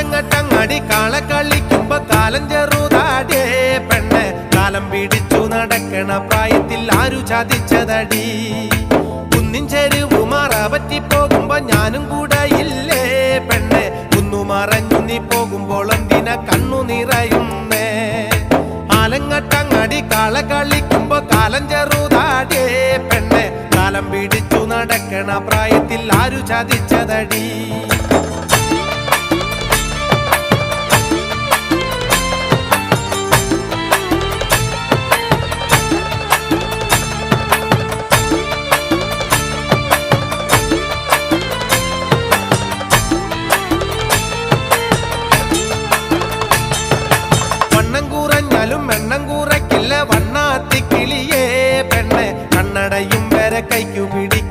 ആലങ്ങട്ടങ്ങടി കാള കളിക്കുമ്പോ കാലം ചെറുതാടേ. പെണ്ണ് കാലം പിടിച്ചു നടക്കണ പ്രായത്തിൽ ആരു ചതിച്ചതടി? കുന്നിൻ ചെരുവു പോകുമ്പോ ഞാനും കൂടെ ഇല്ലേ? പെണ്ണ് കുന്നു മറഞ്ഞു നീ പോകുമ്പോൾ എന്തിന കണ്ണു നിറയുന്നേ? ആലങ്ങട്ടങ്ങടി കാള കളിക്കുമ്പോ കാലം ചെറുതാടേ. പെണ്ണ് കാലം പിടിച്ചു നടക്കണ പ്രായത്തിൽ ആരു ചതിച്ചതടി? வந்தாலும் மென்னங்கூர கில்ல வண்ணாத்தி கிளியே பெண்ணு கண்ணடையும் வேற கைக்கு பிடிக்க